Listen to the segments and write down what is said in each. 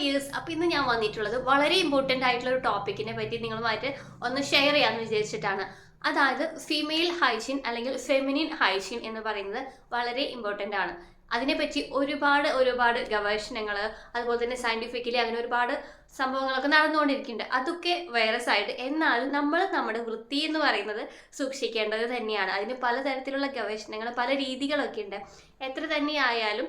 Dears അപ്പോൾ ഇന്ന് ഞാൻ വന്നിട്ടുള്ളത് വളരെ ഇമ്പോർട്ടന്റ് ആയിട്ടുള്ള ഒരു ടോപ്പിക്കിനെ പറ്റി നിങ്ങളുമായിട്ട് ഒന്ന് ഷെയർ ചെയ്യാന്ന് വിചാരിച്ചിട്ടാണ്. അതായത് ഫീമെയിൽ ഹൈജീൻ അല്ലെങ്കിൽ ഫെമിനിൻ ഹൈജീൻ എന്ന് പറയുന്നത് വളരെ ഇമ്പോർട്ടന്റ് ആണ്. അതിനെപ്പറ്റി ഒരുപാട് ഒരുപാട് ഗവേഷണങ്ങൾ അതുപോലെ തന്നെ സയന്റിഫിക്കലി അങ്ങനെ ഒരുപാട് സംഭവങ്ങളൊക്കെ നടന്നുകൊണ്ടിരിക്കുന്നുണ്ട്. അതൊക്കെ വൈറസ് ആയിട്ട് എന്നാലും നമ്മൾ നമ്മുടെ വൃത്തി എന്ന് പറയുന്നത് സൂക്ഷിക്കേണ്ടത് തന്നെയാണ്. അതിന് പലതരത്തിലുള്ള ഗവേഷണങ്ങൾ പല രീതികളൊക്കെ ഉണ്ട്. എത്ര തന്നെയായാലും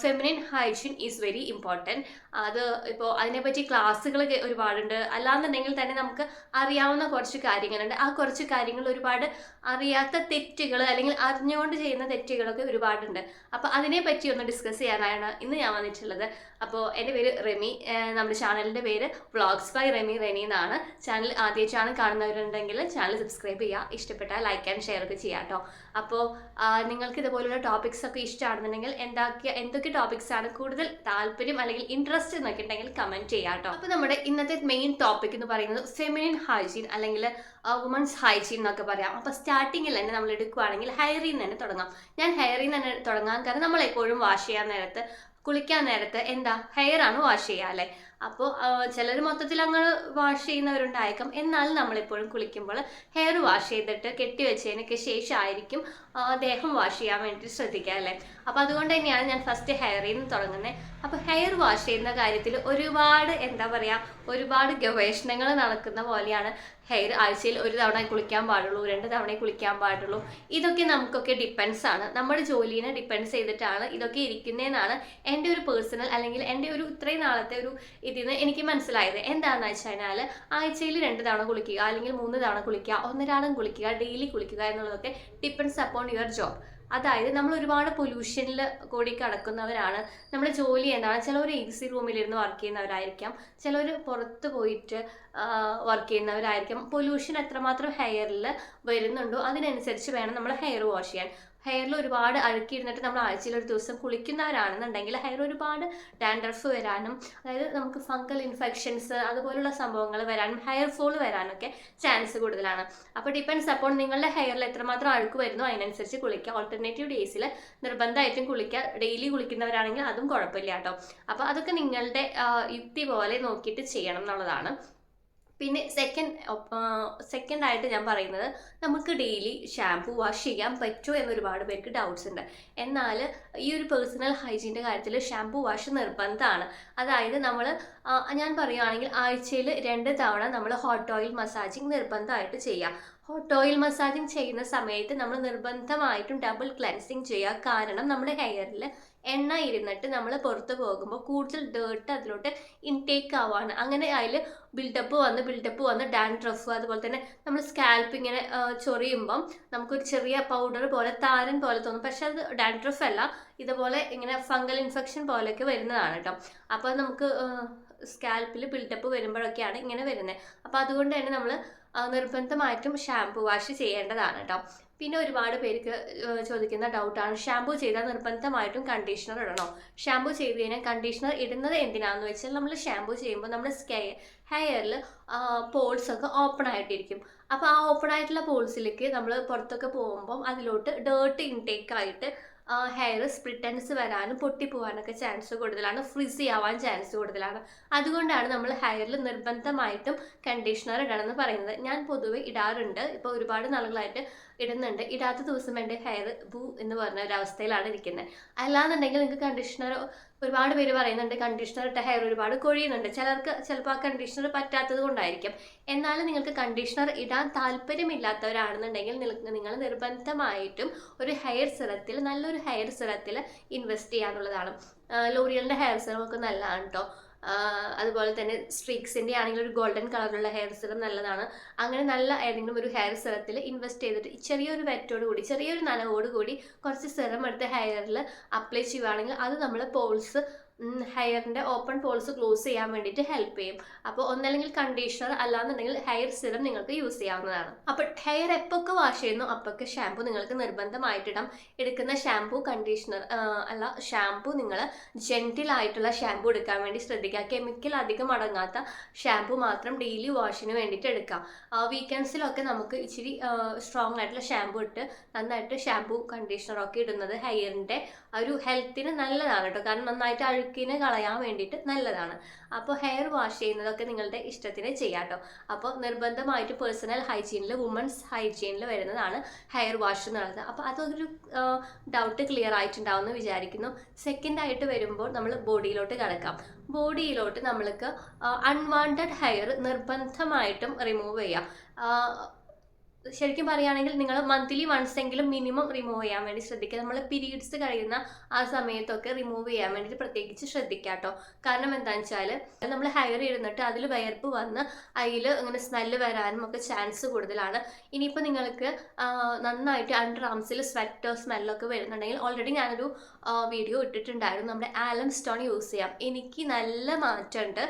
feminine hygiene is very important അത് ഇപ്പോൾ അതിനെപ്പറ്റി ക്ലാസ്സുകൾ ഒരുപാടുണ്ട്. അല്ലാന്നുണ്ടെങ്കിൽ തന്നെ നമുക്ക് അറിയാവുന്ന കുറച്ച് കാര്യങ്ങളുണ്ട്. ആ കുറച്ച് കാര്യങ്ങൾ ഒരുപാട് അറിയാത്ത തെറ്റുകൾ അല്ലെങ്കിൽ അറിഞ്ഞുകൊണ്ട് ചെയ്യുന്ന തെറ്റുകളൊക്കെ ഒരുപാടുണ്ട്. അപ്പോൾ അതിനെപ്പറ്റി ഒന്ന് ഡിസ്കസ് ചെയ്യാനാണ് ഇന്ന് ഞാൻ വന്നിട്ടുള്ളത്. അപ്പോൾ എന്റെ പേര് റെമി നമ്മുടെ നമ്മുടെ ചാനലിന്റെ പേര് വ്ളോഗ്സ് ബൈ റെമി റെനി എന്നാണ്. ചാനൽ ആദ്യമായിട്ടാണ് കാണുന്നവരുണ്ടെങ്കിൽ ചാനൽ സബ്സ്ക്രൈബ് ചെയ്യുക ഇഷ്ടപ്പെട്ടാൽ ലൈക്ക് ആൻഡ് ഷെയർ ഒക്കെ ചെയ്യാം കേട്ടോ. അപ്പോൾ നിങ്ങൾക്ക് ഇതുപോലുള്ള ടോപ്പിക്സ് ഒക്കെ ഇഷ്ടമാണെന്നുണ്ടെങ്കിൽ എന്താക്കിയ എന്തൊക്കെ ടോപ്പിക്സ് ആണ് കൂടുതൽ താല്പര്യം അല്ലെങ്കിൽ ഇൻട്രസ്റ്റ് എന്നൊക്കെ ഉണ്ടെങ്കിൽ കമന്റ് ചെയ്യാം കേട്ടോ. അപ്പോൾ നമ്മുടെ ഇന്നത്തെ മെയിൻ ടോപ്പിക് എന്ന് പറയുന്നത് ഫെമിനിൻ ഹൈജീൻ അല്ലെങ്കിൽ വുമൻസ് ഹൈജീൻ എന്നൊക്കെ പറയാം. അപ്പോൾ സ്റ്റാർട്ടിങ്ങിൽ തന്നെ നമ്മൾ എടുക്കുകയാണെങ്കിൽ ഹെയറിൽ നിന്ന് തന്നെ തുടങ്ങാം. ഞാൻ ഹെയറിൽ നിന്ന് തന്നെ തുടങ്ങാൻ കാരണം നമ്മൾ എപ്പോഴും വാഷ് ചെയ്യാൻ നേരത്ത് കുളിക്കാൻ നേരത്ത് എന്താ ഹെയർ ആണ് വാഷ് ചെയ്യുക അല്ലേ? അപ്പോൾ ചിലർ മൊത്തത്തിൽ അങ്ങനെ വാഷ് ചെയ്യുന്നവരുണ്ടായേക്കാം. എന്നാലും നമ്മളെപ്പോഴും കുളിക്കുമ്പോൾ ഹെയർ വാഷ് ചെയ്തിട്ട് കെട്ടി വെച്ചതിനൊക്കെ ശേഷമായിരിക്കും ദേഹം വാഷ് ചെയ്യാൻ വേണ്ടി ശ്രദ്ധിക്കുക അല്ലേ? അപ്പോൾ അതുകൊണ്ട് തന്നെയാണ് ഞാൻ ഫസ്റ്റ് ഹെയറിൽ നിന്ന് തുടങ്ങുന്നത് അപ്പോൾ ഹെയർ വാഷ് ചെയ്യുന്ന കാര്യത്തിൽ ഒരുപാട് എന്താ പറയുക ഒരുപാട് ഗവേഷണങ്ങൾ നടക്കുന്ന പോലെയാണ് ഹെയർ ആഴ്ചയിൽ ഒരു തവണ കുളിക്കാൻ പാടുള്ളൂ രണ്ട് തവണ കുളിക്കാൻ പാടുള്ളൂ. ഇതൊക്കെ നമുക്കൊക്കെ ഡിപ്പെൻസ് ആണ്. നമ്മുടെ ജോലീനെ ഡിപ്പെൻസ് ചെയ്തിട്ടാണ് ഇതൊക്കെ ഇരിക്കുന്നതെന്നാണ് എന്റെ ഒരു പേഴ്സണൽ അല്ലെങ്കിൽ എന്റെ ഒരു ഇത്രയും നാളത്തെ ഒരു ഇതിൽ നിന്ന് എനിക്ക് മനസ്സിലായത്. എന്താണെന്ന് വെച്ച് കഴിഞ്ഞാൽ ആഴ്ചയിൽ രണ്ട് തവണ കുളിക്കുക അല്ലെങ്കിൽ മൂന്ന് തവണ കുളിക്കുക ഒന്നരാടം കുളിക്കുക ഡെയിലി കുളിക്കുക എന്നുള്ളതൊക്കെ ഡിപ്പെൻസ് അപ്പോൺ യുവർ ജോബ് അതായത് നമ്മൾ ഒരുപാട് പൊല്യൂഷനിൽ കൂടി കിടക്കുന്നവരാണ്. നമ്മുടെ ജോലി എന്താണ്? ചിലവർ എ സി റൂമിലിരുന്ന് വർക്ക് ചെയ്യുന്നവരായിരിക്കാം. ചിലവർ പുറത്ത് പോയിട്ട് വർക്ക് ചെയ്യുന്നവരായിരിക്കാം. പൊല്യൂഷൻ എത്രമാത്രം ഹെയറിൽ വരുന്നുണ്ടോ അതിനനുസരിച്ച് വേണം നമ്മൾ ഹെയർ വാഷ് ചെയ്യാൻ. ഹെയറിൽ ഒരുപാട് അഴുക്കിയിരുന്നിട്ട് നമ്മൾ ആഴ്ചയിൽ ഒരു ദിവസം കുളിക്കുന്നവരാണെന്നുണ്ടെങ്കിൽ ഹെയർ ഒരുപാട് ഡാൻഡ്രഫ് വരാനും അതായത് നമുക്ക് ഫംഗൽ ഇൻഫെക്ഷൻസ് അതുപോലുള്ള സംഭവങ്ങൾ വരാനും ഹെയർ ഫോൾ വരാനൊക്കെ ചാൻസ് കൂടുതലാണ്. അപ്പോൾ ഡിപ്പെൻസ് അപ്പോൾ നിങ്ങളുടെ ഹെയറിൽ എത്രമാത്രം അഴുക്ക് വരുന്നു അതിനനുസരിച്ച് കുളിക്കുക. ഓൾട്ടർനേറ്റീവ് ഡേയ്സിൽ നിർബന്ധമായിട്ടും കുളിക്കുക. ഡെയിലി കുളിക്കുന്നവരാണെങ്കിൽ അതും കുഴപ്പമില്ല കേട്ടോ. അപ്പോൾ അതൊക്കെ നിങ്ങളുടെ യുക്തി പോലെ നോക്കിയിട്ട് ചെയ്യണം എന്നുള്ളതാണ്. പിന്നെ സെക്കൻഡ് സെക്കൻഡ് ആയിട്ട് ഞാൻ പറയുന്നത് നമുക്ക് ഡെയിലി ഷാംപൂ വാഷ് ചെയ്യാൻ പറ്റുമോ എന്ന് ഒരുപാട് പേർക്ക് ഡൗട്ട്സ് ഉണ്ട്. എന്നാൽ ഈ ഒരു പേഴ്സണൽ ഹൈജീന്റെ കാര്യത്തിൽ ഷാംപൂ വാഷ് നിർബന്ധമാണ്. അതായത് നമ്മൾ ഞാൻ പറയുകയാണെങ്കിൽ ആഴ്ചയിൽ രണ്ട് തവണ നമ്മൾ ഹോട്ട് ഓയിൽ മസാജിങ് നിർബന്ധമായിട്ട് ചെയ്യാം. ഹോട്ട് ഓയിൽ മസാജിങ് ചെയ്യുന്ന സമയത്ത് നമ്മൾ നിർബന്ധമായിട്ടും ഡബിൾ ക്ലൻസിങ് ചെയ്യുക. കാരണം നമ്മുടെ ഹെയറിൽ എണ്ണ ഇരുന്നിട്ട് നമ്മൾ പുറത്ത് പോകുമ്പോൾ കൂടുതൽ ഡേർട്ട് അതിലോട്ട് ഇൻടേക്ക് ആവാണ് അങ്ങനെ അതിൽ ബിൽഡപ്പ് വന്ന് ബിൽഡപ്പ് വന്ന് ഡാൻഡ്രഫ് അതുപോലെ തന്നെ നമ്മൾ സ്കാൽപ്പ് ഇങ്ങനെ ചൊറിയുമ്പം നമുക്കൊരു ചെറിയ പൗഡർ പോലെ താരൻ പോലെ തോന്നും. പക്ഷെ അത് ഡാൻഡ്രഫ് അല്ല. ഇതുപോലെ ഇങ്ങനെ ഫംഗൽ ഇൻഫെക്ഷൻ പോലെയൊക്കെ വരുന്നതാണ് കേട്ടോ. അപ്പോൾ നമുക്ക് സ്കാൽപ്പിൽ ബിൽഡപ്പ് വരുമ്പോഴൊക്കെയാണ് ഇങ്ങനെ വരുന്നത്. അപ്പോൾ അതുകൊണ്ട് തന്നെ നമ്മൾ നിർബന്ധമായിട്ടും ഷാംപൂ വാഷ് ചെയ്യേണ്ടതാണ് കേട്ടോ പിന്നെ ഒരുപാട് പേർക്ക് ചോദിക്കുന്ന ഡൗട്ടാണ് ഷാംപൂ ചെയ്താൽ നിർബന്ധമായിട്ടും കണ്ടീഷണർ ഇടണോ? ഷാംപൂ ചെയ്ത് കഴിഞ്ഞാൽ കണ്ടീഷണർ ഇടുന്നത് എന്തിനാന്ന് വെച്ചാൽ നമ്മൾ ഷാംപൂ ചെയ്യുമ്പോൾ നമ്മുടെ സ്കൈ ഹെയറിൽ പോൾസ് ഒക്കെ ഓപ്പൺ ആയിട്ടിരിക്കും. അപ്പോൾ ആ ഓപ്പൺ ആയിട്ടുള്ള പോൾസിലേക്ക് നമ്മൾ പുറത്തൊക്കെ പോകുമ്പം അതിലോട്ട് ഡേർട്ട് ഇൻടേക്ക് ആയിട്ട് ഹെയർ സ്പ്ലിറ്റൻസ് വരാനും പൊട്ടിപ്പോവാനൊക്കെ ചാൻസ് കൂടുതലാണ് ഫ്രിസി ആവാൻ ചാൻസ് കൂടുതലാണ്. അതുകൊണ്ടാണ് നമ്മൾ ഹെയറിൽ നിർബന്ധമായിട്ടും കണ്ടീഷണർ ഇടണമെന്ന് പറയുന്നത്. ഞാൻ പൊതുവെ ഇടാറുണ്ട്. ഇപ്പോൾ ഒരുപാട് നാളുകളായിട്ട് ഇടുന്നുണ്ട്. ഇടാത്ത ദിവസം എന്റെ ഹെയർ ബൂ എന്ന് പറഞ്ഞ ഒരു അവസ്ഥയിലാണ് ഇരിക്കുന്നത് അല്ലാന്നുണ്ടെങ്കിൽ നിങ്ങൾക്ക് കണ്ടീഷണർ ഒരുപാട് പേര് പറയുന്നുണ്ട് കണ്ടീഷണർ ഇട്ട ഹെയർ ഒരുപാട് കൊഴിയുന്നുണ്ട്. ചിലർക്ക് ചിലപ്പോൾ ആ കണ്ടീഷണർ പറ്റാത്തത് കൊണ്ടായിരിക്കും. എന്നാലും നിങ്ങൾക്ക് കണ്ടീഷണർ ഇടാൻ താല്പര്യമില്ലാത്തവരാണെന്നുണ്ടെങ്കിൽ നിങ്ങൾ നിർബന്ധമായിട്ടും ഒരു ഹെയർ സിറത്തിൽ നല്ലൊരു ഹെയർ സിറത്തിൽ ഇൻവെസ്റ്റ് ചെയ്യാനുള്ളതാണ്. ലോറിയലിന്റെ ഹെയർ സിറം ഒക്കെ നല്ലതാണ് കേട്ടോ അതുപോലെ തന്നെ സ്ട്രീക്സിന്റെ ആണെങ്കിൽ ഒരു ഗോൾഡൻ കളറുള്ള ഹെയർ സിറം നല്ലതാണ്. അങ്ങനെ നല്ല ഏതെങ്കിലും ഒരു ഹെയർ സിറത്തിൽ ഇൻവെസ്റ്റ് ചെയ്തിട്ട് ചെറിയൊരു വെറ്റോട് കൂടി ചെറിയൊരു നനവോട് കൂടി കുറച്ച് സിറം എടുത്ത് ഹെയറിൽ അപ്ലൈ ചെയ്യുവാണെങ്കിൽ അത് നമ്മൾ പോൾസ് ഹെയറിന്റെ ഓപ്പൺ പോൾസ് ക്ലോസ് ചെയ്യാൻ വേണ്ടിയിട്ട് ഹെൽപ്പ് ചെയ്യും. അപ്പോൾ ഒന്നല്ലെങ്കിൽ കണ്ടീഷണർ അല്ലാന്നുണ്ടെങ്കിൽ ഹെയർ സിറം നിങ്ങൾക്ക് യൂസ് ചെയ്യാവുന്നതാണ്. അപ്പോൾ ഹെയർ എപ്പോഴൊക്കെ വാഷ് ചെയ്യുന്നു അപ്പൊക്കെ ഷാമ്പു നിങ്ങൾക്ക് നിർബന്ധമായിട്ടിടാം. എടുക്കുന്ന ഷാമ്പു കണ്ടീഷണർ അല്ല ഷാമ്പു നിങ്ങൾ ജെന്റിൽ ആയിട്ടുള്ള ഷാമ്പു എടുക്കാൻ വേണ്ടി ശ്രദ്ധിക്കുക. കെമിക്കൽ അധികം അടങ്ങാത്ത ഷാമ്പു മാത്രം ഡെയിലി വാഷിന് വേണ്ടിയിട്ട് എടുക്കാം വീക്കെൻഡ്സിലൊക്കെ നമുക്ക് ഇച്ചിരി സ്ട്രോങ് ആയിട്ടുള്ള ഷാമ്പു ഇട്ട് നന്നായിട്ട് ഷാമ്പു കണ്ടീഷണറൊക്കെ ഇടുന്നത് ഹെയറിന്റെ ഒരു ഹെൽത്തിന് നല്ലതാണ് കേട്ടോ. കാരണം നന്നായിട്ട് അഴുക്ക് അഴുക്കിനെ കളയാൻ വേണ്ടിയിട്ട് നല്ലതാണ്. അപ്പോൾ ഹെയർ വാഷ് ചെയ്യുന്നതൊക്കെ നിങ്ങളുടെ ഇഷ്ടത്തിന് ചെയ്യാം കേട്ടോ അപ്പോൾ നിർബന്ധമായിട്ട് പേഴ്സണൽ ഹൈജീനിൽ വുമൻസ് ഹൈജീനിൽ വരുന്നതാണ് ഹെയർ വാഷ് എന്നുള്ളത് അപ്പോൾ അതൊരു ഡൗട്ട് ക്ലിയർ ആയിട്ടുണ്ടാവുമെന്ന് വിചാരിക്കുന്നു. സെക്കൻഡ് ആയിട്ട് വരുമ്പോൾ നമ്മൾ ബോഡിയിലോട്ട് കിടക്കാം. ബോഡിയിലോട്ട് നമ്മൾക്ക് അൺവാണ്ടഡ് ഹെയർ നിർബന്ധമായിട്ടും റിമൂവ് ചെയ്യാം. ശരിക്കും പറയുകയാണെങ്കിൽ നിങ്ങൾ മന്ത്ലി വൺസ് എങ്കിലും മിനിമം റിമൂവ് ചെയ്യാൻ വേണ്ടി ശ്രദ്ധിക്കുക. നമ്മൾ പീരീഡ്സ് കഴിയുന്ന ആ സമയത്തൊക്കെ റിമൂവ് ചെയ്യാൻ വേണ്ടി പ്രത്യേകിച്ച് ശ്രദ്ധിക്കുക കേട്ടോ. കാരണം എന്താണെന്ന് വെച്ചാൽ നമ്മൾ ഹയർ ഇരുന്നിട്ട് അതിൽ വയർപ്പ് വന്ന് അതിൽ ഇങ്ങനെ സ്മെല്ല് വരാനും ഒക്കെ ചാൻസ് കൂടുതലാണ്. ഇനിയിപ്പോൾ നിങ്ങൾക്ക് നന്നായിട്ട് അണ്ടർ ആംസിൽ സ്വെറ്റോ സ്മെല്ലൊക്കെ വരുന്നുണ്ടെങ്കിൽ ഓൾറെഡി ഞാനൊരു വീഡിയോ ഇട്ടിട്ടുണ്ടായിരുന്നു. നമ്മുടെ ആലം സ്റ്റോൺ യൂസ് ചെയ്യാം. എനിക്ക് നല്ല മാറ്റമുണ്ട്.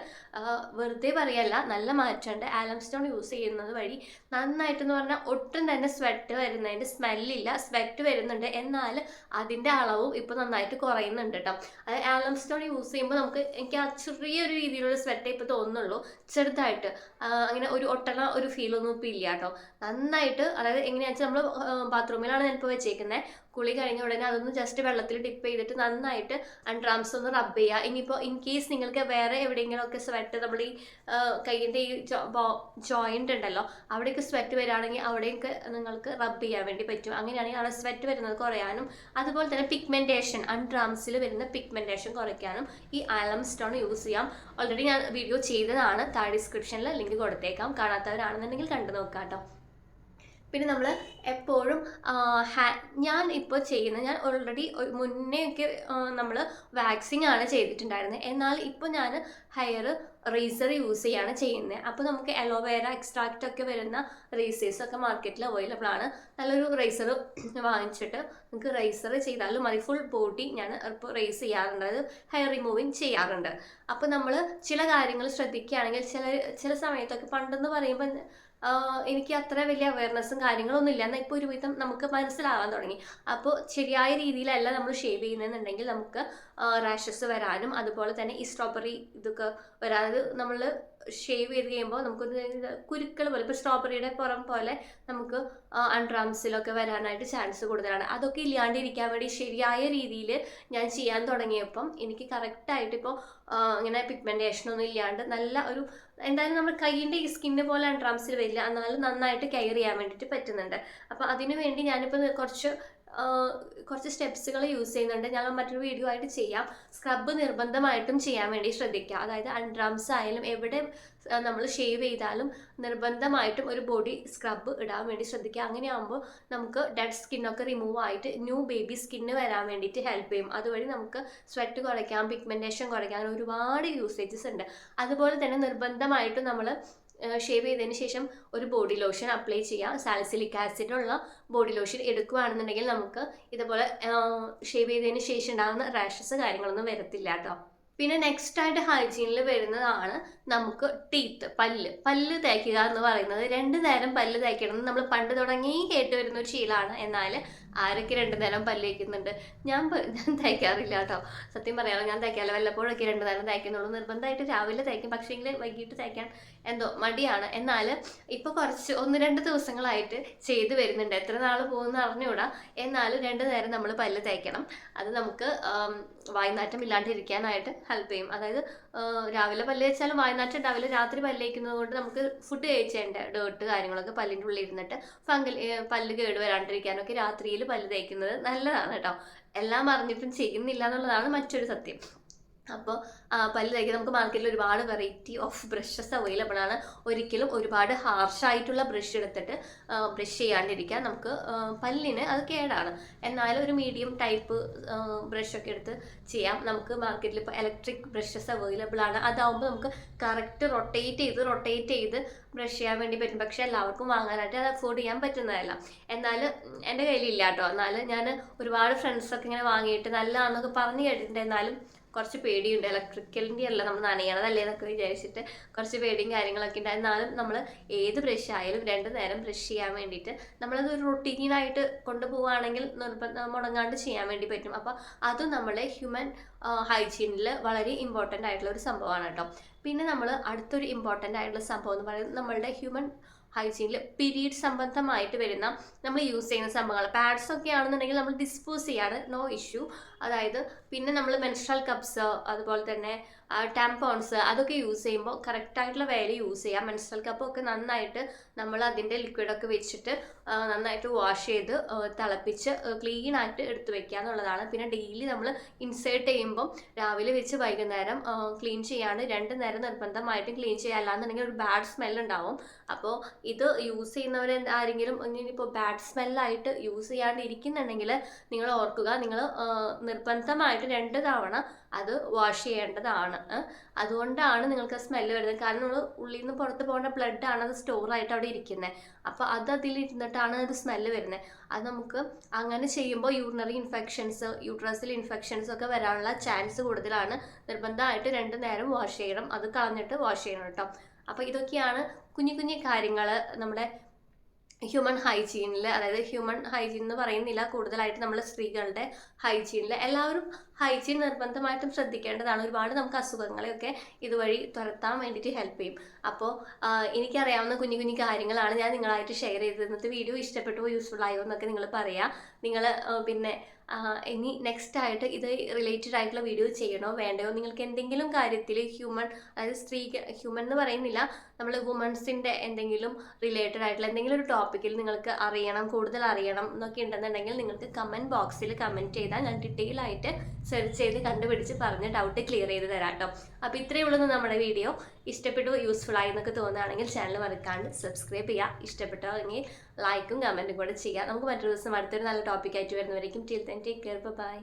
വെറുതെ പറയല്ല നല്ല മാറ്റമുണ്ട്. ആലം സ്റ്റോൺ യൂസ് ചെയ്യുന്നത് വഴി നന്നായിട്ടെന്ന് പറഞ്ഞാൽ ഒട്ടും തന്നെ സ്വെറ്റ് വരുന്നതിന്റെ സ്മെല്ലില്ല സ്വെറ്റ് വരുന്നുണ്ട്. എന്നാൽ അതിന്റെ അളവും ഇപ്പോൾ നന്നായിട്ട് കുറയുന്നുണ്ട് കേട്ടോ അത് ആലം സ്റ്റോൺ യൂസ് ചെയ്യുമ്പോൾ നമുക്ക് എനിക്ക് ആ ചെറിയൊരു രീതിയിലുള്ള സ്വെറ്റേ ഇപ്പോൾ തോന്നുള്ളൂ ചെറുതായിട്ട്. അങ്ങനെ ഒരു ഒട്ടന ഒരു ഫീലൊന്നും ഇപ്പോൾ ഇല്ല കേട്ടോ നന്നായിട്ട് അതായത് എങ്ങനെയാണെന്ന് വെച്ചാൽ നമ്മൾ ബാത്റൂമിലാണ് ഞാനിപ്പോൾ വെച്ചേക്കുന്നത് കുളി കഴിഞ്ഞ ഉടനെ അതൊന്ന് ജസ്റ്റ് വെള്ളത്തിൽ ഡിപ്പ് ചെയ്തിട്ട് നന്നായിട്ട് അൺഡ്രാംസ് ഒന്ന് റബ്ബ് ചെയ്യുക ഇനിയിപ്പോൾ ഇൻ കേസ് നിങ്ങൾക്ക് വേറെ എവിടെയെങ്കിലും ഒക്കെ സ്വെറ്റ് നമ്മൾ ഈ കയ്യിന്റെ ഈ ജോയിന്റ് ഉണ്ടല്ലോ അവിടെയൊക്കെ സ്വെറ്റ് വരികയാണെങ്കിൽ അവിടെയൊക്കെ നിങ്ങൾക്ക് റബ്ബ് ചെയ്യാൻ വേണ്ടി പറ്റും. അങ്ങനെയാണെങ്കിൽ അവിടെ സ്വെറ്റ് വരുന്നത് കുറയാനും അതുപോലെ തന്നെ പിഗ്മെന്റേഷൻ അൺഡ്രാംസിൽ വരുന്ന പിഗ്മെന്റേഷൻ കുറയ്ക്കാനും ഈ ആലം സ്റ്റോൺ യൂസ് ചെയ്യാം. ഓൾറെഡി ഞാൻ വീഡിയോ ചെയ്തതാണ് താഴെ ഡിസ്ക്രിപ്ഷനിൽ ലിങ്ക് കൊടുത്തേക്കാം. കാണാത്തവരാണെന്നുണ്ടെങ്കിൽ കണ്ടു നോക്കാം കേട്ടോ പിന്നെ നമ്മൾ എപ്പോഴും ഹാ- ഞാൻ ഇപ്പോൾ ചെയ്യുന്ന ഞാൻ ഓൾറെഡി മുന്നേ ഒക്കെ നമ്മൾ വാക്സിങ് ആണ് ചെയ്തിട്ടുണ്ടായിരുന്നത്. എന്നാൽ ഇപ്പോൾ ഞാൻ ഹെയർ റേസർ യൂസ് ചെയ്യാണ് ചെയ്യുന്നത്. അപ്പോൾ നമുക്ക് അലോവേര എക്സ്ട്രാക്റ്റ് ഒക്കെ വരുന്ന റേസേഴ്സ് ഒക്കെ മാർക്കറ്റിൽ അവൈലബിൾ ആണ്. നല്ലൊരു റേസർ വാങ്ങിച്ചിട്ട് നമുക്ക് റേസർ ചെയ്താലും മതി. ഫുൾ ബോഡി ഞാൻ ഇപ്പോൾ റേസ് ചെയ്യാറുണ്ട് അത് ഹെയർ റിമൂവിങ് ചെയ്യാറുണ്ട്. അപ്പോൾ നമ്മൾ ചില കാര്യങ്ങൾ ശ്രദ്ധിക്കുകയാണെങ്കിൽ ചില ചില സമയത്തൊക്കെ പണ്ടെന്ന് പറയുമ്പോൾ എനിക്ക് അത്ര വലിയ അവയർനെസ്സും കാര്യങ്ങളൊന്നും ഇല്ല. എന്നാൽ ഇപ്പോൾ ഒരുവിധം നമുക്ക് മനസ്സിലാവാൻ തുടങ്ങി. അപ്പോൾ ശരിയായ രീതിയിലല്ല നമ്മൾ ഷേവ് ചെയ്യുന്നതെന്നുണ്ടെങ്കിൽ നമുക്ക് റാഷസ് വരാനും അതുപോലെ തന്നെ ഈ സ്ട്രോബെറി ഇതൊക്കെ വരാതെ നമ്മൾ ഷേവ് ചെയ്ത് കഴിയുമ്പോൾ നമുക്കൊന്ന് കുരുക്കൾ പോലെ ഇപ്പോൾ സ്ട്രോബെറിയുടെ പുറം പോലെ നമുക്ക് അൺഡ്രാംസിലൊക്കെ വരാനായിട്ട് ചാൻസ് കൂടുതലാണ്. അതൊക്കെ ഇല്ലാണ്ടിരിക്കാൻ വേണ്ടി ശരിയായ രീതിയിൽ ഞാൻ ചെയ്യാൻ തുടങ്ങിയപ്പം എനിക്ക് കറക്റ്റായിട്ട് ഇപ്പോൾ ഇങ്ങനെ പിഗ്മെന്റേഷനൊന്നും ഇല്ലാണ്ട് നല്ല ഒരു എന്തായാലും നമ്മൾ കൈയിന്റെ ഈ സ്കിന്ന് പോലെ അൺട്രാംസിൽ വരില്ല. എന്നാലും നന്നായിട്ട് കെയർ ചെയ്യാൻ വേണ്ടിയിട്ട് പറ്റുന്നുണ്ട്. അപ്പോൾ അതിനു വേണ്ടി ഞാനിപ്പോൾ കുറച്ച് കുറച്ച് സ്റ്റെപ്സുകൾ യൂസ് ചെയ്യുന്നുണ്ട്. ഞങ്ങൾ മറ്റൊരു വീഡിയോ ആയിട്ട് ചെയ്യാം. സ്ക്രബ് നിർബന്ധമായിട്ടും ചെയ്യാൻ വേണ്ടി ശ്രദ്ധിക്കുക. അതായത് അൺഡ്രംസ് ആയാലും എവിടെ നമ്മൾ ഷേവ് ചെയ്താലും നിർബന്ധമായിട്ടും ഒരു ബോഡി സ്ക്രബ് ഇടാൻ വേണ്ടി ശ്രദ്ധിക്കുക. അങ്ങനെയാകുമ്പോൾ നമുക്ക് ഡെഡ് സ്കിന്നൊക്കെ റിമൂവ് ആയിട്ട് ന്യൂ ബേബി സ്കിന്ന് വരാൻ വേണ്ടിയിട്ട് ഹെൽപ്പ് ചെയ്യും. അതുവഴി നമുക്ക് സ്വെറ്റ് കുറയ്ക്കാം പിഗ്മെന്റേഷൻ കുറയ്ക്കാം അങ്ങനെ ഒരുപാട് യൂസേജസ് ഉണ്ട്. അതുപോലെ തന്നെ നിർബന്ധമായിട്ടും നമ്മൾ ഷേവ് ചെയ്തതിന് ശേഷം ഒരു ബോഡി ലോഷൻ അപ്ലൈ ചെയ്യാം. സാലിസിലിക് ആസിഡ് ഉള്ള ബോഡി ലോഷൻ എടുക്കുകയാണെന്നുണ്ടെങ്കിൽ നമുക്ക് ഇതുപോലെ ഷേവ് ചെയ്തതിന് ശേഷം ഉണ്ടാകുന്ന റാഷസ് കാര്യങ്ങളൊന്നും വരത്തില്ല കേട്ടോ പിന്നെ നെക്സ്റ്റ് ആയിട്ട് ഹൈജീനിൽ വരുന്നതാണ് നമുക്ക് ടീത്ത് പല്ല്. പല്ല് തേക്കുക എന്ന് പറയുന്നത് രണ്ട് നേരം പല്ല് തേക്കണം നമ്മൾ പണ്ട് തുടങ്ങി കേട്ടുവരുന്ന ഒരു ശീലമാണ്. എന്നാൽ ആരൊക്കെ രണ്ടു നേരം പല്ല് തേക്കുന്നുണ്ട് ഞാൻ ഞാൻ തേക്കാറില്ല കേട്ടോ. സത്യം പറയാമോ ഞാൻ തേക്കാറില്ല വല്ലപ്പോഴൊക്കെ രണ്ടു നേരം തയ്ക്കുന്നുള്ളൂ. നിർബന്ധമായിട്ട് രാവിലെ തേക്കും പക്ഷേങ്കിൽ വൈകിട്ട് തേക്കാൻ എന്തോ മടിയാണ്. എന്നാൽ ഇപ്പോൾ കുറച്ച് ഒന്ന് രണ്ട് ദിവസങ്ങളായിട്ട് ചെയ്തു വരുന്നുണ്ട്. എത്ര നാൾ പോകുന്ന അറിഞ്ഞുകൂടാ. എന്നാലും രണ്ടു നേരം നമ്മൾ പല്ല് തേക്കണം അത് നമുക്ക് വായ്നാറ്റം ഇല്ലാണ്ടിരിക്കാനായിട്ട് ഹെൽപ്പ് ചെയ്യും. അതായത് രാവിലെ പല്ല് തേച്ചാലും വായനാട്ടിൽ ഉണ്ടാവില്ല. രാത്രി പല്ല് തേക്കുന്നത് കൊണ്ട് നമുക്ക് ഫുഡ് കഴിച്ചേണ്ട? ഡേർട്ട് കാര്യങ്ങളൊക്കെ പല്ലിന്റെ ഉള്ളിൽ ഇരുന്നിട്ട് ഫംഗൽ പല്ല് കേട് വരാണ്ടിരിക്കാനൊക്കെ രാത്രിയിൽ പല്ല് തേക്കുന്നത് നല്ലതാണ് കേട്ടോ. എല്ലാം അറിഞ്ഞിട്ടും ചെയ്യുന്നില്ല എന്നുള്ളതാണ് മറ്റൊരു സത്യം. അപ്പോൾ പല്ല് തേക്കാൻ നമുക്ക് മാർക്കറ്റിൽ ഒരുപാട് വെറൈറ്റി ഓഫ് ബ്രഷസ് അവൈലബിൾ ആണ്. ഒരിക്കലും ഒരുപാട് ഹാർഷായിട്ടുള്ള ബ്രഷ് എടുത്തിട്ട് ബ്രഷ് ചെയ്യാണ്ടിരിക്കാൻ നമുക്ക് പല്ലിന് അത് കേടാണ്. എന്നാലും ഒരു മീഡിയം ടൈപ്പ് ബ്രഷൊക്കെ എടുത്ത് ചെയ്യാം. നമുക്ക് മാർക്കറ്റിൽ ഇപ്പോൾ ഇലക്ട്രിക് ബ്രഷസ് അവൈലബിൾ ആണ്. അതാവുമ്പോൾ നമുക്ക് കറക്റ്റ് റൊട്ടേറ്റ് ചെയ്ത് റൊട്ടേറ്റ് ചെയ്ത് ബ്രഷ് ചെയ്യാൻ വേണ്ടി പറ്റും. പക്ഷേ എല്ലാവർക്കും വാങ്ങാനായിട്ട് അത് അഫോർഡ് ചെയ്യാൻ പറ്റുന്നതല്ല. എന്നാൽ എന്റെ കയ്യിലില്ല കേട്ടോ. എന്നാൽ ഞാൻ ഒരുപാട് ഫ്രണ്ട്സൊക്കെ ഇങ്ങനെ വാങ്ങിയിട്ട് നല്ലതാണെന്നൊക്കെ പറഞ്ഞു കേട്ടിട്ടുണ്ട്. എന്നാലും കുറച്ച് പേടിയുണ്ട്. ഇലക്ട്രിക്കലിന്റെ അല്ല നമ്മൾ നനയണതല്ലേ എന്നൊക്കെ വിചാരിച്ചിട്ട് കുറച്ച് പേടിയും കാര്യങ്ങളൊക്കെ ഉണ്ട്. എന്നാലും നമ്മൾ ഏത് ബ്രഷ് ആയാലും രണ്ട് നേരം ബ്രഷ് ചെയ്യാൻ വേണ്ടിയിട്ട് നമ്മളത് ഒരു റൊട്ടീനായിട്ട് കൊണ്ടുപോവുകയാണെങ്കിൽ നിർബന്ധം മുടങ്ങാണ്ട് ചെയ്യാൻ വേണ്ടി പറ്റും. അപ്പോൾ അതും നമ്മളെ ഹ്യൂമൻ ഹൈജീനിൽ വളരെ ഇമ്പോർട്ടന്റ് ആയിട്ടുള്ള ഒരു സംഭവമാണ് കേട്ടോ. പിന്നെ നമ്മൾ അടുത്തൊരു ഇമ്പോർട്ടന്റ് ആയിട്ടുള്ള സംഭവം എന്ന് പറയുന്നത് നമ്മളുടെ ഹ്യൂമൻ ഹൈജീനിൽ പീരീഡ് സംബന്ധമായിട്ട് വരുന്ന നമ്മൾ യൂസ് ചെയ്യുന്ന സംഭവങ്ങൾ പാഡ്സ് ഒക്കെ ആണെന്നുണ്ടെങ്കിൽ നമ്മൾ ഡിസ്പോസ് ചെയ്യാറ് നോ ഇഷ്യൂ അതായത് പിന്നെ നമ്മൾ മെൻസ്ട്രൽ കപ്സ് അതുപോലെ തന്നെ ടാമ്പോൺസ് അതൊക്കെ യൂസ് ചെയ്യുമ്പോൾ കറക്റ്റായിട്ടുള്ള വേല യൂസ് ചെയ്യാം. മെൻസ്ട്രൽ കപ്പൊക്കെ നന്നായിട്ട് നമ്മൾ അതിന്റെ ലിക്വിഡൊക്കെ വെച്ചിട്ട് നന്നായിട്ട് വാഷ് ചെയ്ത് തിളപ്പിച്ച് ക്ലീൻ ആയിട്ട് എടുത്തു വെക്കുക എന്നുള്ളതാണ്. പിന്നെ ഡെയിലി നമ്മൾ ഇൻസേർട്ട് ചെയ്യുമ്പോൾ രാവിലെ വെച്ച് വൈകുന്നേരം ക്ലീൻ ചെയ്യാണ് രണ്ട് നേരം നിർബന്ധമായിട്ടും ക്ലീൻ ചെയ്യുക അല്ലാന്നുണ്ടെങ്കിൽ ഒരു ബാഡ് സ്മെൽ ഉണ്ടാവും. അപ്പോൾ ഇത് യൂസ് ചെയ്യുന്നവർ ആരെങ്കിലും ഇനിയിപ്പോൾ ബാഡ് സ്മെല്ലായിട്ട് യൂസ് ചെയ്യാണ്ട് ഇരിക്കുന്നുണ്ടെങ്കിൽ നിങ്ങൾ ഓർക്കുക. നിങ്ങൾ നിർബന്ധമായിട്ട് രണ്ട് തവണ അത് വാഷ് ചെയ്യേണ്ടതാണ്. അതുകൊണ്ടാണ് നിങ്ങൾക്ക് സ്മെല്ല് വരുന്നത്. കാരണം നമ്മൾ ഉള്ളിൽ നിന്ന് പുറത്ത് പോകേണ്ട ആണ് അത് സ്റ്റോർ ആയിട്ട് അവിടെ ഇരിക്കുന്നത് അപ്പോൾ അത് അതിൽ ഇരുന്നിട്ടാണ് അത് സ്മെല്ല് വരുന്നത് അത് നമുക്ക് അങ്ങനെ ചെയ്യുമ്പോൾ യൂറിനറി ഇൻഫെക്ഷൻസ് യൂട്രസിൽ ഇൻഫെക്ഷൻസ് ഒക്കെ വരാനുള്ള ചാൻസ് കൂടുതലാണ്. നിർബന്ധമായിട്ട് രണ്ട് നേരം വാഷ് ചെയ്യണം. അത് കളഞ്ഞിട്ട് വാഷ് ചെയ്യണം കേട്ടോ. അപ്പോൾ ഇതൊക്കെയാണ് കുഞ്ഞു കുഞ്ഞു കാര്യങ്ങൾ നമ്മുടെ ഹ്യൂമൻ ഹൈജീനിൽ അതായത് ഹ്യൂമൻ ഹൈജീൻ എന്ന് പറയുന്നില്ല. കൂടുതലായിട്ട് നമ്മൾ സ്ത്രീകളുടെ ഹൈജീനിൽ എല്ലാവരും ഹൈജീൻ നിർബന്ധമായിട്ടും ശ്രദ്ധിക്കേണ്ടതാണ്. ഒരുപാട് നമുക്ക് അസുഖങ്ങളെയൊക്കെ ഇതുവഴി തുരത്താൻ വേണ്ടിയിട്ട് ഹെൽപ്പ് ചെയ്യും. അപ്പോൾ എനിക്കറിയാവുന്ന കുഞ്ഞു കുഞ്ഞു കാര്യങ്ങളാണ് ഞാൻ നിങ്ങളായിട്ട് ഷെയർ ചെയ്തത്. ഇന്നത്തെ വീഡിയോ ഇഷ്ടപ്പെട്ടു യൂസ്ഫുൾ ആയോ എന്നൊക്കെ നിങ്ങൾ പറയാം. നിങ്ങൾ പിന്നെ ഇനി നെക്സ്റ്റ് ആയിട്ട് ഇത് റിലേറ്റഡ് ആയിട്ടുള്ള വീഡിയോ ചെയ്യണോ വേണ്ടയോ? നിങ്ങൾക്ക് എന്തെങ്കിലും കാര്യത്തിൽ ഹ്യൂമൻ അതായത് സ്ത്രീ ഹ്യൂമൻ എന്ന് പറയുന്നില്ല. നമ്മൾ വുമൻസിന്റെ എന്തെങ്കിലും റിലേറ്റഡ് ആയിട്ടുള്ള എന്തെങ്കിലും ഒരു ടോപ്പിക്കിൽ നിങ്ങൾക്ക് അറിയണം കൂടുതൽ അറിയണം എന്നൊക്കെ ഉണ്ടെന്നുണ്ടെങ്കിൽ നിങ്ങൾക്ക് കമന്റ് ബോക്സിൽ കമന്റ് ചെയ്താൽ ഞാൻ ഡീറ്റെയിൽ ആയിട്ട് സെർച്ച് ചെയ്ത് കണ്ടുപിടിച്ച് പറഞ്ഞ് ഡൗട്ട് ക്ലിയർ ചെയ്ത് തരാം കേട്ടോ അപ്പോൾ ഇത്രയേ ഉള്ളൂ നമ്മുടെ വീഡിയോ ഇഷ്ടപ്പെട്ടു യൂസ്ഫുൾ ആയി എന്നൊക്കെ തോന്നുകയാണെങ്കിൽ ചാനൽ മറക്കാണ്ട് സബ്സ്ക്രൈബ് ചെയ്യുക ഇഷ്ടപ്പെട്ടോ എങ്കിൽ ലൈക്കും കമന്റും കൂടെ ചെയ്യുക നമുക്ക് മറ്റൊരു ദിവസം അടുത്തൊരു നല്ല ടോപ്പിക്കായിട്ട് വരുന്നവരേക്കും. Till then take care bye